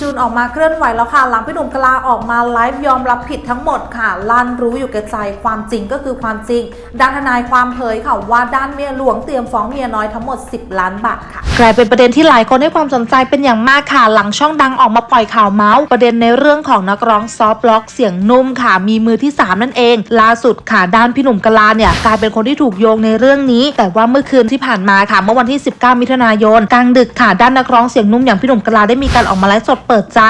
จูนออกมาเคลื่อนไหวแล้วค่ะ หลังพี่หนุ่มกลาออกมาไลฟ์ยอมรับผิดทั้งหมดค่ะลั่นรู้อยู่แก่ใจความจริงก็คือความจริง ด้านทนายความเผยค่ะว่าด้านเมียหลวงเตรียมฟ้องเมียน้อยทั้งหมด 10 ล้านบาทค่ะกลายเป็นประเด็นที่หลายคนให้ความสนใจเป็นอย่างมากค่ะ หลังช่องดังออกมาปล่อยข่าวเมาส์ประเด็นในเรื่องของนักร้องซอฟต์ล็อกเสียงนุ่มค่ะ มีมือที่ 3 นั่นเอง ล่าสุดค่ะ ด้านพี่หนุ่มกลาเนี่ยกลายเป็นคนที่ถูกโยงในเรื่องนี้ แต่ว่าเมื่อคืนที่ผ่านมาค่ะเมื่อวันที่ 19 มิถุนายนกลางดึกค่ะด้านนักร้องเสียงนุ่มอย่างพี่หนุ่มกลาได้มีการออกมาไลฟ์สดเปิดใจ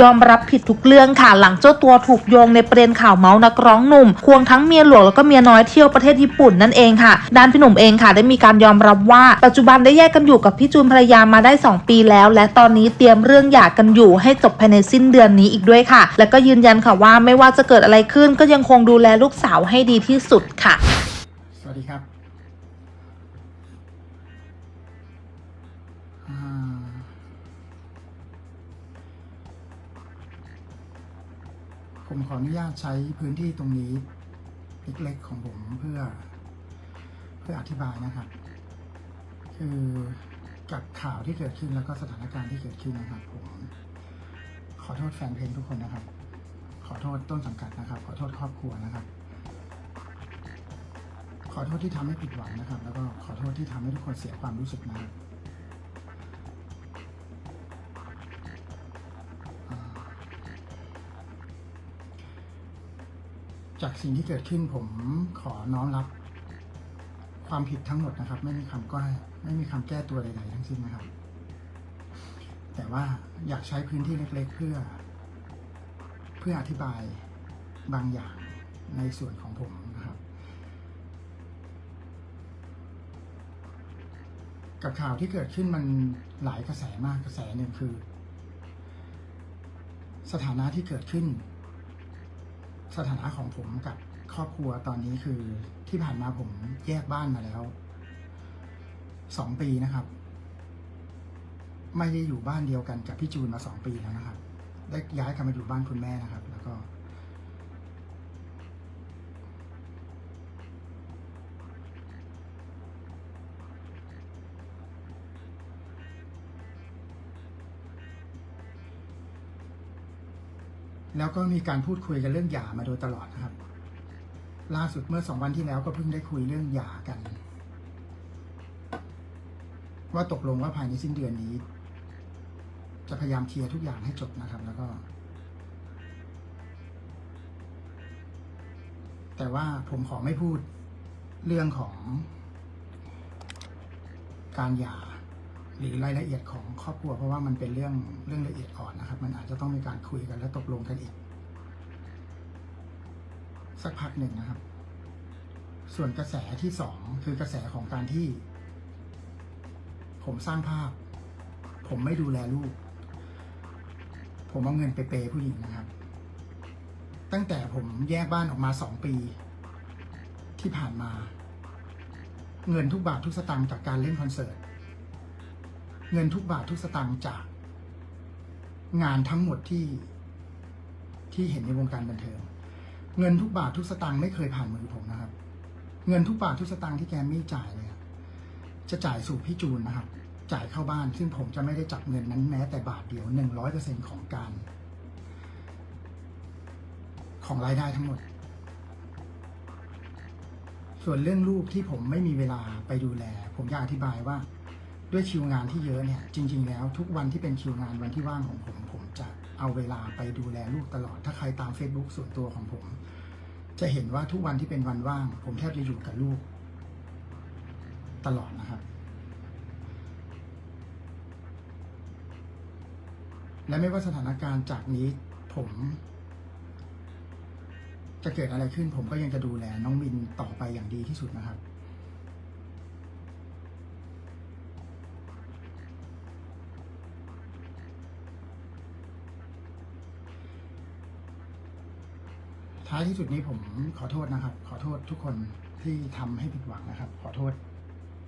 ยอมรับผิดทุกเรื่องค่ะ หลังเจ้าตัวถูกโยงในประเด็นข่าวเมาส์นักร้องหนุ่ม ควงทั้งเมียหลวงแล้วก็เมียน้อยเที่ยวประเทศญี่ปุ่นนั่นเองค่ะ ด้านพี่หนุ่มเองค่ะ ได้มีการยอมรับว่า ปัจจุบันได้แยกกันอยู่กับพี่จูนภรรยามาได้ 2 ปีแล้ว และตอนนี้เตรียมเรื่องหย่ากันอยู่ให้จบภายในสิ้นเดือนนี้อีกด้วยค่ะ และก็ยืนยันค่ะว่าไม่ว่าจะเกิดอะไรขึ้น ก็ยังคงดูแลลูกสาวให้ดีที่สุดค่ะ สวัสดีครับ ผมขออนุญาตใช้พื้นที่ตรงนี้เล็กๆของผมเพื่อเพื่ออธิบายนะครับ คือกับข่าวที่เกิดขึ้นแล้วก็สถานการณ์ที่เกิดขึ้นนะครับผมขอโทษแฟนเพลงทุกคนนะครับ ขอโทษต้นสังกัดนะครับ ขอโทษครอบครัวนะครับ ขอโทษที่ทำให้ผิดหวังนะครับ แล้วก็ขอโทษที่ทำให้ทุกคนเสียความรู้สึกนะครับ จากสิ่งที่เกิดขึ้นผมขอน้อมรับ ความผิดทั้งหมดนะครับ ไม่มีคำก้อยไม่มีคำแก้ตัวใดๆทั้งสิ้นนะครับ แต่ว่าอยากใช้พื้นที่เล็กๆเพื่อ เพื่ออธิบายบางอย่างในส่วนของผมนะครับ กับข่าวที่เกิดขึ้นมันหลายกระแสมากกระแสหนึ่งคือ สถานะที่เกิดขึ้น สถานะของผมกับครอบครัวตอนนี้คือที่ผ่านมาผมแยกบ้านมาแล้วสองปีนะครับ ไม่ได้อยู่บ้านเดียวกันกับพี่จูนมาสองปีแล้วนะครับ ได้ย้ายกันมาอยู่บ้านคุณแม่นะครับ แล้วก็ แล้วก็มีการพูดคุยกันเรื่องหย่ามาโดยตลอดนะครับ ล่าสุดเมื่อสองวันที่แล้วก็เพิ่งได้คุยเรื่องหย่ากัน ว่าตกลงว่าภายในสิ้นเดือนนี้ จะพยายามเคลียร์ทุกอย่างให้จบนะครับ แล้วก็ แต่ว่าผมขอไม่พูดเรื่องของการหย่า หรือรายละเอียดของครอบครัวเพราะว่ามันเป็นเรื่องเรื่องละเอียดอ่อนนะครับ มันอาจจะต้องมีการคุยกันและตกลงกันอีก สักพักหนึ่งนะครับ ส่วนกระแสที่สองคือกระแสของการที่ ผมสร้างภาพ ผมไม่ดูแลลูก ผมเอาเงินไปเปย์ผู้หญิงนะครับ ตั้งแต่ผมแยกบ้านออกมาสองปี ที่ผ่านมา เงินทุกบาททุกสตางค์จากการเล่นคอนเสิร์ต เงินทุกบาททุกสตางค์จากงานทั้งหมดที่ที่เห็นในวงการบันเทิง เงินทุกบาททุกสตางค์ไม่เคยผ่านมือผมนะครับ เงินทุกบาททุกสตางค์ที่แกมมี่จ่ายเลยจะจ่ายสู่พี่จูนนะครับ จ่ายเข้าบ้านซึ่งผมจะไม่ได้จับเงินนั้นแม้แต่บาทเดียวหนึ่งร้อยเปอร์เซ็นของการ ของรายได้ทั้งหมด ส่วนเรื่องลูกที่ผมไม่มีเวลาไปดูแล ผมอยากอธิบายว่า ด้วยคิวงานที่เยอะเนี่ยจริง ๆ แล้วทุกวันที่เป็นคิวงานวันที่ว่างของผม ผมจะเอาเวลาไปดูแลลูกตลอด ถ้าใครตาม Facebook ส่วนตัวของผม จะเห็นว่าทุกวันที่เป็นวันว่าง ผมแทบจะอยู่กับลูก ตลอดนะครับ และไม่ว่าสถานการณ์จากนี้ผม จะเกิดอะไรขึ้น ผมก็ยังจะดูแลน้องมินต่อไปอย่างดีที่สุดนะครับ ท้ายที่สุดนี้ผมขอโทษนะครับ ขอโทษทุกคนที่ทำให้ผิดหวังนะครับ ขอโทษ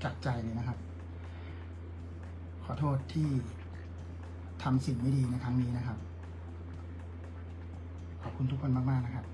จากใจเลยนะครับ ขอโทษที่ทำสิ่งไม่ดีในครั้งนี้นะครับ ขอบคุณทุกคนมาก ๆ นะครับ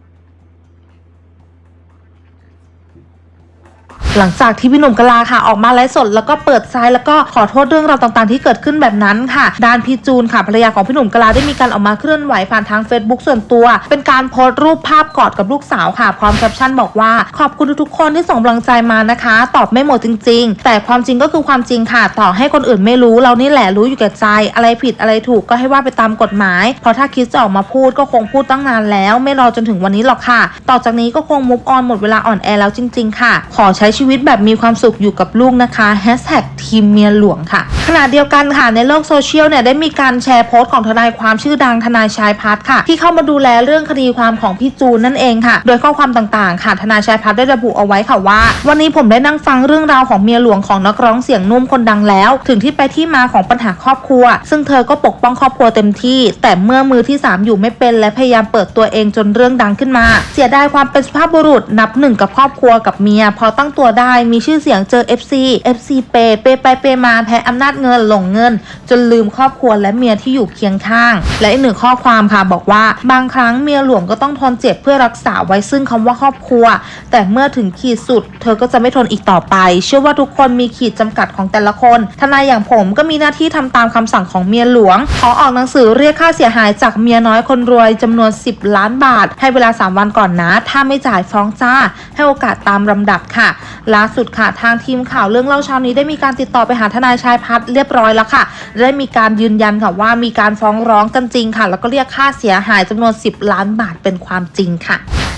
หลังจากที่พี่หนุ่มกลาค่ะออกมาไลฟ์สดแล้วก็เปิดใจแล้วก็ขอโทษเรื่องราวต่างๆ ที่เกิดขึ้นแบบนั้นค่ะด้านพี่จูนค่ะภรรยาของพี่หนุ่มกลาได้มีการออกมาเคลื่อนไหวผ่านทาง Facebook ส่วนตัว เป็นการโพสต์รูปภาพกอดกับลูกสาวค่ะพร้อมแคปชั่นบอกว่าขอบคุณทุกๆคนที่ส่งกำลังใจมานะคะ ตอบไม่หมดจริง ๆ แต่ความจริงก็คือความจริงค่ะ ต่อให้คนอื่นไม่รู้เรานี่แหละรู้อยู่แก่ใจ อะไรผิดอะไรถูกก็ให้ว่าไปตามกฎหมาย เพราะถ้าคิดจะออกมาพูดก็คงพูดตั้งนานแล้ว ไม่รอจนถึงวันนี้หรอกค่ะ ต่อจากนี้ก็คงมุกออนหมดเวลาอ่อนแอแล้วจริง ๆ ค่ะ ขอใช้ชีวิตวิตแบบมีความสุขอยู่กับลูกนะคะแฮชแท็กทีมเมียหลวงค่ะ ขณะเดียวกันค่ะในโลกโซเชียลเนี่ยได้มีการแชร์โพสต์ของทนายความชื่อดังทนายชายพัฒน์ค่ะ ที่เข้ามาดูแลเรื่องคดีความของพี่จูนนั่นเองค่ะ โดยข้อความต่างๆ ค่ะ ทนายชายพัฒน์ได้ระบุเอาไว้ค่ะว่า วันนี้ผมได้นั่งฟังเรื่องราวของเมียหลวงของนักร้องเสียงนุ่มคนดังแล้ว ถึงที่ไปที่มาของปัญหาครอบครัว ซึ่งเธอก็ปกป้องครอบครัวเต็มที่ แต่เมื่อมือที่สามอยู่ไม่เป็น และพยายามเปิดตัวเองจนเรื่องดังขึ้นมา เสียดายความเป็นสุภาพบุรุษนับหนึ่งกับครอบครัวกับเมียพอตั้งตัวได้มีชื่อเสียงเจอ FC FC เปเปย์ไปเปย์มาแพ้อำนาจเงินหลงเงิน จนลืมครอบครัวและเมียที่อยู่เคียงข้าง และอีกหนึ่งข้อความค่ะบอกว่า บางครั้งเมียหลวงก็ต้องทนเจ็บเพื่อรักษาไว้ซึ่งคำว่าครอบครัว แต่เมื่อถึงขีดสุด เธอก็จะไม่ทนอีกต่อไป เชื่อว่าทุกคนมีขีดจำกัดของแต่ละคน ทนายอย่างผมก็มีหน้าที่ทำตามคำสั่งของเมียหลวง ขอออกหนังสือเรียกค่าเสียหายจากเมียน้อยคนรวยจำนวน 10 ล้านบาท ให้เวลา 3 วันก่อนนะ ถ้าไม่จ่ายฟ้องจ้า ให้โอกาสตามลำดับค่ะล่าสุดค่ะทางทีมข่าวเรื่องเล่าเช้านี้ได้มีการติดต่อไปหาทนายชายพัฒน์เรียบร้อยแล้วค่ะ ได้มีการยืนยันค่ะว่ามีการฟ้องร้องกันจริงค่ะ แล้วก็เรียกค่าเสียหายจำนวน 10 ล้านบาทเป็นความจริงค่ะ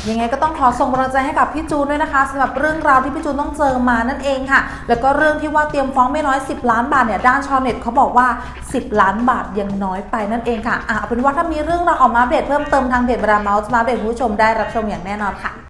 ยังไงก็ต้องขอส่งกำลังใจให้กับพี่จูนด้วยนะคะสำหรับเรื่องราวที่พี่จูนต้องเจอมานั่นเองค่ะ แล้วก็เรื่องที่ว่าเตรียมฟ้องไม่น้อย 10 ล้านบาทเนี่ยด้านชาวเน็ตเขาบอกว่า 10 ล้านบาทยังน้อยไปนั่นเองค่ะอะเอาเป็นว่าถ้ามีเรื่องราวออกมาเดตเพิ่มเติมทางเพจบราเมาส์มาเดตผู้ชมได้รับชมอย่างแน่นอนค่ะ